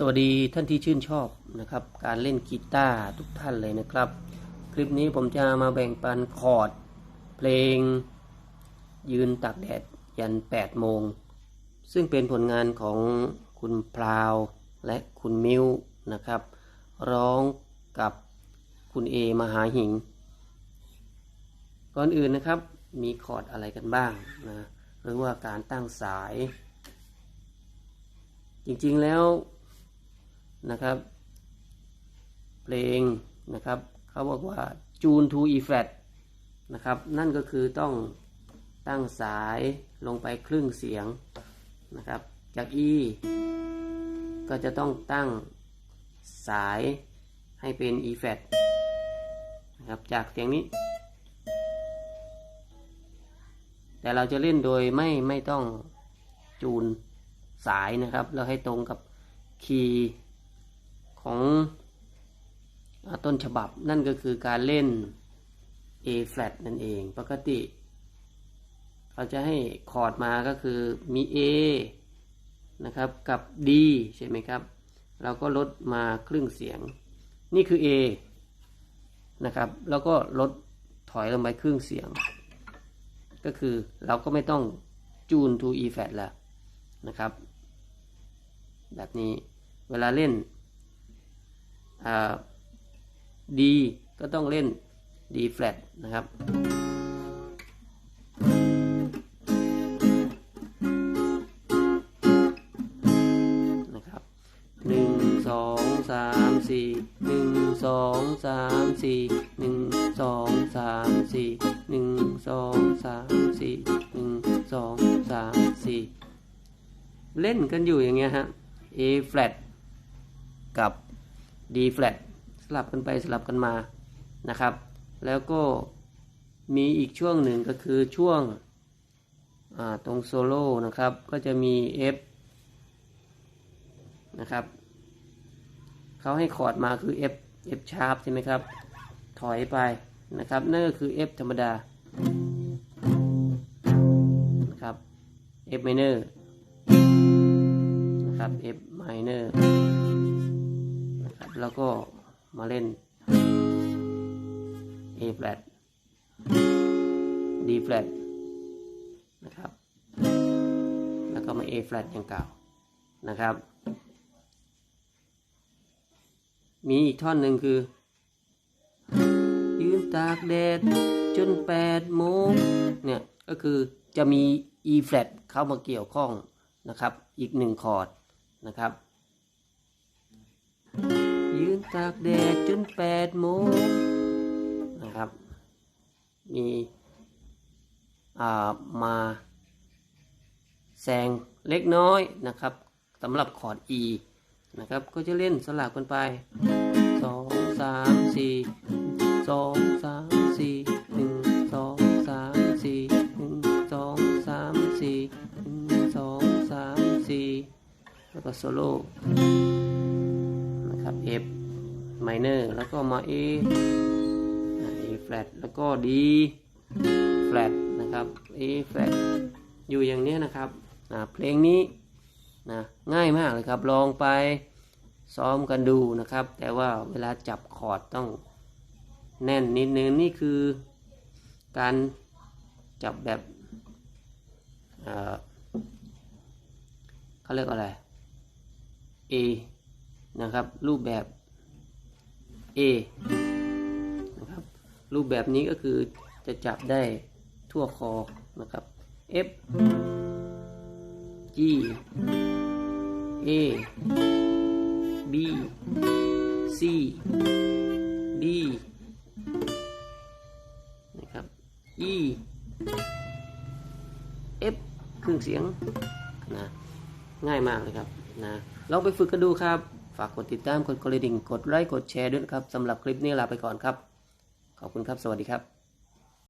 สวัสดีท่านที่ชื่นชอบนะครับ การเล่นกีตาร์ทุกท่านเลยนะครับ คลิปนี้ผมจะมาแบ่งปันคอร์ด เพลง ยืนตากแดดยัน 8 โมง ซึ่งเป็นผลงานของคุณพราวและคุณมิวนะครับ ร้องกับคุณเอมหาหิง ก่อนอื่นนะครับมีคอร์ดอะไรกันบ้างนะหรือว่าการตั้งสาย จริงๆแล้ว นะครับ เพลงนะครับเขาบอกว่า June to E flat นะครับ นั่นก็คือต้องตั้งสายลงไปครึ่งเสียงนะครับ จาก E ก็จะต้องตั้งสายให้เป็น E flat นะครับจากเสียงนี้ แต่เราจะเล่นโดยไม่ไม่ต้องจูนสายนะครับ เราให้ตรงกับคีย์ ของอต้นฉบับนั่นก็คือการเล่น A flat นั่นเอง ปกติเขาจะให้คอร์ดมาก็คือมี A นะครับกับ D ใช่ไหมครับ เราก็ลดมาครึ่งเสียง นี่คือ A นะครับ แล้วก็ลดถอยลงไปครึ่งเสียง ก็คือเราก็ไม่ต้องจูน to E flat แล้วนะครับ แบบนี้เวลาเล่น ดีก็ต้องเล่น D flat นะครับ นะครับหนึ่งสองสามสี่หนึ่งสองสามสี่หนึ่งสองสามสี่หนึ่งสองสามสี่หนึ่งสองสามสี่เล่นกันอยู่อย่างเงี้ยฮะ A flat กับ D flat สลับกันไปสลับกันมานะครับ แล้วก็มีอีกช่วงหนึ่งก็คือช่วงตรงโซโล่นะครับ ก็จะมี F นะครับเขาให้คอร์ดมาคือ F F sharp ใช่ไหมครับ ถอยไปนะครับ นั่นก็คือ F ธรรมดานะครับ F minor นะครับ F minor นะครับ แล้วก็มาเล่น A flat D flat นะครับ แล้วก็มา A flat อย่างเก่านะครับ มีอีกท่อนหนึ่งคือ ยืนตากแดดจนแปดโมงเนี่ยก็คือจะมี E flat เข้ามาเกี่ยวข้องนะครับ อีกหนึ่งคอร์ดนะครับ ยืนตากแดดจนแปดโมงนะครับ มีมาแซงเล็กน้อยนะครับสำหรับคอร์ด E นะครับ ก็จะเล่นสลับกันไปสองสามสี่สองสามสี่หนึ่งสองสามสี่หนึ่งสองสามสี่หนึ่งสองสามสี่แล้วก็โซโล่ F minor แล้วก็มา A A flat แล้วก็ D flat นะครับ A flat อยู่อย่างนี้นะครับนะเพลงนี้นะง่ายมากเลยครับ ลองไปซ้อมกันดูนะครับ แต่ว่าเวลาจับคอร์ดต้องแน่นนิดนึงนี่คือการจับแบบเอ่อเขาเรียกอะไร A นะครับ รูปแบบ A นะครับ รูปแบบนี้ก็คือจะจับได้ทั่วคอนะครับ F G A B C D นะครับ E F ครึ่งเสียงนะง่ายมากเลยครับนะลองไปฝึกกันดูครับ ฝากกดติดตามกดกระดิ่งกดไลค์กดแชร์ด้วยนะครับสำหรับคลิปนี้ลาไปก่อนครับ ขอบคุณครับสวัสดีครับ